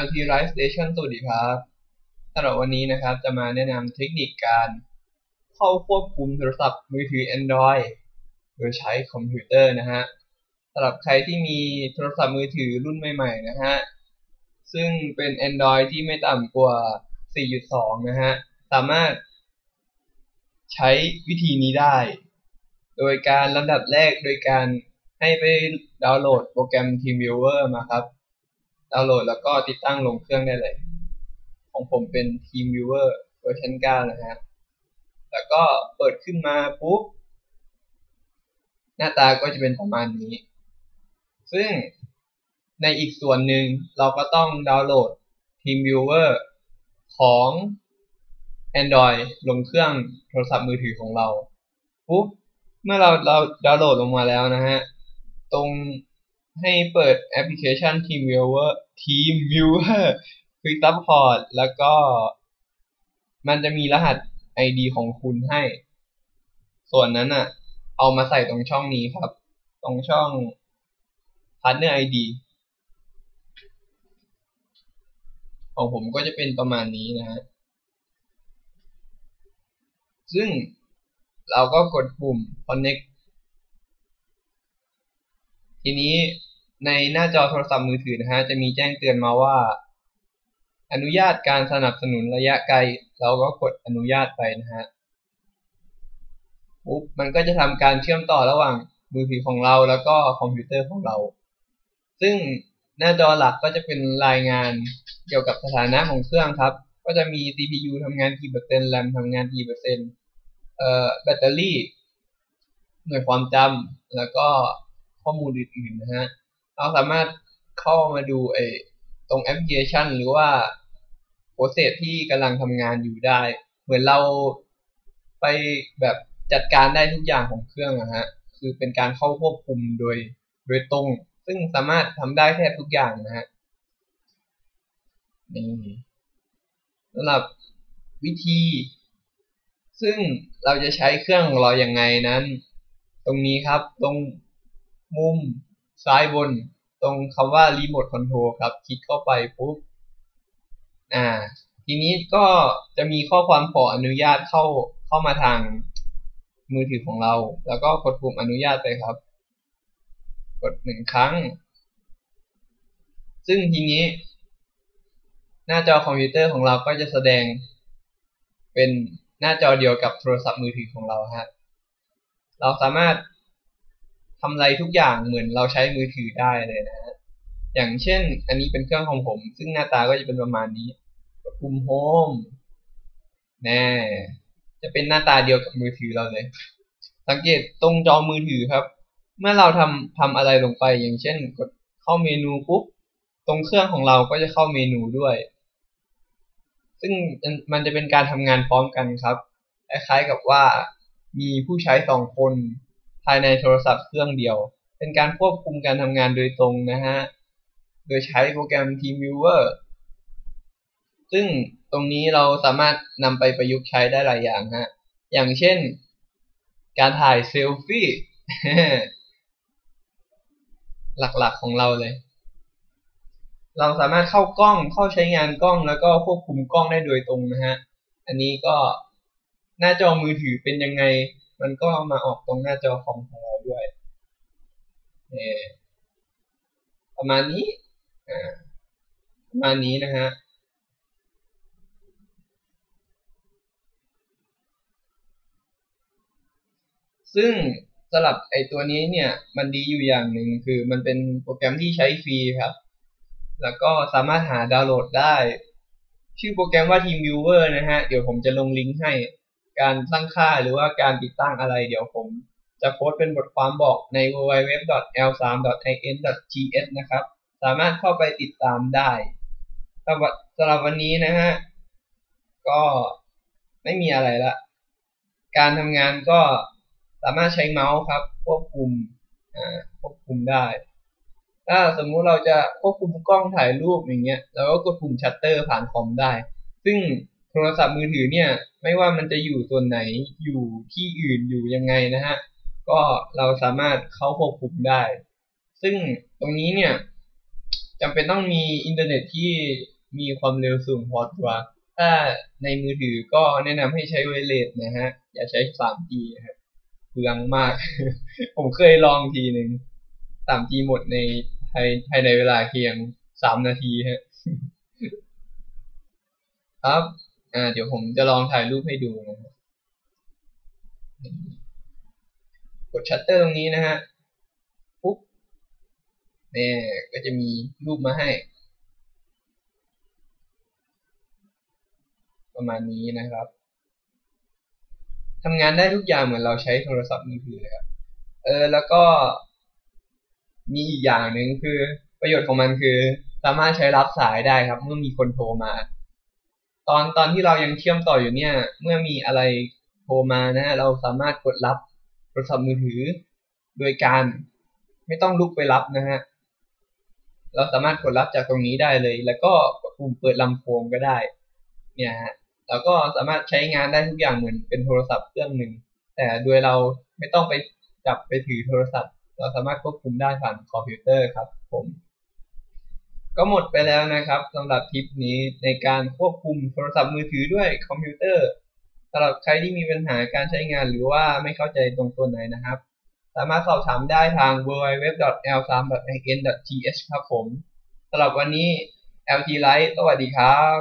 LT Live Station สวัสดีครับสำหรับวันนี้นะครับจะมาแนะนำเทคนิคการเข้าควบคุมโทรศัพท์มือถือ Android โดยใช้คอมพิวเตอร์นะฮะสำหรับใครที่มีโทรศัพท์มือถือรุ่นใหม่ๆนะฮะซึ่งเป็น Android ที่ไม่ต่ำกว่า 4.2 นะฮะสามารถใช้วิธีนี้ได้ โดยการลำดับแรกโดยการให้ไปดาวน์โหลดโปรแกรม TeamViewer มาครับ ดาวน์โหลดแล้วก็ติดตั้งลงเครื่องได้เลย ของผมเป็น TeamViewer เวอร์ชัน9นะฮะ แล้วก็เปิดขึ้นมาปุ๊บ หน้าตาก็จะเป็นประมาณนี้ ซึ่งในอีกส่วนหนึ่งเราก็ต้องดาวน์โหลด TeamViewer ของ Android ลงเครื่องโทรศัพท์มือถือของเราปุ๊บเมื่อเราเราดาวน์โหลดลงมาแล้วนะฮะ ตรง ให้เปิดแอปพลิเคชัน TeamViewer TeamViewer Quick Support แล้วก็ มันจะมีรหัส ID ของคุณให้ ส่วนนั้นอะเอามาใส่ตรงช่องนี้ครับ ตรงช่อง Partner ID ของผมก็จะเป็นประมาณนี้นะฮะ ซึ่งเราก็กดปุ่ม connect ทีนี้ในหน้าจอโทรศัพท์มือถือนะฮะ จะมีแจ้งเตือนมาว่า อนุญาตการสนับสนุนระยะไกล เราก็กดอนุญาตไปนะฮะปุ๊บมันก็จะทำการเชื่อมต่อระหว่างมือถือของเราแล้วก็คอมพิวเตอร์ของเรา ซึ่งหน้าจอหลักก็จะเป็นรายงานเกี่ยวกับสถานะของเครื่องครับ ก็จะมี CPU ทำงานกี่เปอร์เซ็นต์ RAM ทำงานกี่เปอร์เซ็นต์เอ่อแบตเตอรี่ หน่วยความจำแล้วก็ ข้อมูลอื่นๆนะฮะ เราสามารถเข้ามาดูไอ้ตรงแอปพลิเคชัน หรือว่าโปรเซสที่กำลังทำงานอยู่ได้ เหมือนเราไปแบบจัดการได้ทุกอย่างของเครื่องนะฮะ คือเป็นการเข้าควบคุมโดยโดยตรง ซึ่งสามารถทำได้แทบทุกอย่างนะฮะนี่สำหรับวิธี ซึ่งเราจะใช้เครื่องของเราอย่างไงนั้น ตรงนี้ครับตรง มุมซ้ายบนตรงคำว่า Remote Control ครับ คลิกเข้าไปปุ๊บ อ่า ทีนี้ก็จะมีข้อความขออนุญาตเข้าเข้ามาทางมือถือของเรา แล้วก็กดปุ่มอนุญาตไปครับ กดหนึ่งครั้ง ซึ่งทีนี้ หน้าจอคอมพิวเตอร์ของเราก็จะแสดง เป็นหน้าจอเดียวกับโทรศัพท์มือถือของเราฮะ เราสามารถ ทำอะไรทุกอย่างเหมือนเราใช้มือถือได้เลยนะฮะอย่างเช่น อันนี้เป็นเครื่องของผม ซึ่งหน้าตาก็จะเป็นประมาณนี้กดปุ่มโฮมแน่จะเป็นหน้าตาเดียวกับมือถือเราเลย สังเกตตรงจอมือถือครับ เมื่อเราทำทำอะไรลงไป อย่างเช่น กดเข้าเมนูปุ๊บตรงเครื่องของเราก็จะเข้าเมนูด้วย ซึ่งมันจะเป็นการทำงานพร้อมกันครับคล้ายๆกับว่ามีผู้ใช้สองคน ภายในโทรศัพท์เครื่องเดียว เป็นการควบคุมการทำงานโดยตรงนะฮะ โดยใช้โปรแกรม TeamViewer ซึ่งตรงนี้เราสามารถนำไปประยุกต์ใช้ได้หลายอย่างฮะ อย่างเช่น การถ่ายเซลฟี่หลักๆของเราเลย เราสามารถเข้ากล้องเข้าใช้งานกล้องแล้วก็ควบคุมกล้องได้โดยตรงนะฮะ อันนี้ก็หน้าจอมือถือเป็นยังไง มันก็มาออกตรงหน้าจอคอมของเราด้วยประมาณนี้ประมาณนี้นะฮะซึ่งสำหรับไอตัวนี้เนี่ย มันดีอยู่อย่างหนึ่งคือมันเป็นโปรแกรมที่ใช้ฟรีครับ แล้วก็สามารถหาดาวน์โหลดได้ ชื่อโปรแกรมว่า TeamViewer นะฮะ เดี๋ยวผมจะลงลิงก์ให้ การตั้งค่าหรือว่าการติดตั้งอะไร เดี๋ยวผมจะโพสต์เป็นบทความบอกใน www.l3.in.ts นะครับ สามารถเข้าไปติดตามได้สำหรับสำหรับวันนี้นะฮะ ก็ไม่มีอะไรละ การทำงานก็สามารถใช้เมาส์ครับ ควบคุมอ่าควบคุมได้ ถ้าสมมุติเราจะควบคุมกล้องถ่ายรูปอย่างเงี้ยเราก็กดปุ่มชัตเตอร์ผ่านคอมได้ ซึ่ง โทรศัพท์มือถือเนี่ย ไม่ว่ามันจะอยู่ส่วนไหนอยู่ที่อื่นอยู่ยังไงนะฮะก็เราสามารถเข้าควบคุมได้ ซึ่งตรงนี้เนี่ยจำเป็นต้องมีอินเทอร์เน็ตที่มีความเร็วสูงพอตัว ถ้าในมือถือก็แนะนำให้ใช้ไวเลสนะฮะ อย่าใช้ 3G นะครับเปลืองมาก ผมเคยลองทีหนึ่ง 3G หมดในภายภายในเวลาเพียง 3 นาทีฮะ ครับ อ่าเดี๋ยวผมจะลองถ่ายรูปให้ดูนะครับกดชัตเตอร์ตรงนี้นะฮะปุ๊บเนี่ยก็จะมีรูปมาให้ ประมาณนี้นะครับทำงานได้ทุกอย่างเหมือนเราใช้โทรศัพท์มือถือเลยครับเออแล้วก็มีอีกอย่างหนึ่งคือประโยชน์ของมันคือ สามารถใช้รับสายได้ครับ เมื่อมีคนโทรมา ตอนตอนที่เรายังเชื่อมต่ออยู่เนี่ย เมื่อมีอะไรโทรมานะฮะเราสามารถกดรับโทรศัพท์มือถือ โดยการไม่ต้องลุกไปรับนะฮะเราสามารถกดรับจากตรงนี้ได้เลย แล้วก็กดปุ่มเปิดลำโพงก็ได้ เนี่ยฮะเราก็สามารถใช้งานได้ทุกอย่างเหมือนเป็นโทรศัพท์เครื่องหนึ่ง แต่โดยเราไม่ต้องไปจับไปถือโทรศัพท์ เราสามารถควบคุมได้ผ่านคอมพิวเตอร์ครับผม ก็หมดไปแล้วนะครับสำหรับทิปนี้ในการควบคุมโทรศัพท์มือถือด้วยคอมพิวเตอร์สำหรับใครที่มีปัญหาการใช้งานหรือว่าไม่เข้าใจตรงตัวไหนนะครับ สามารถสอบถามได้ทาง www.l3.in.th ครับผมสำหรับวันนี้ LT Light สวัสดีครับ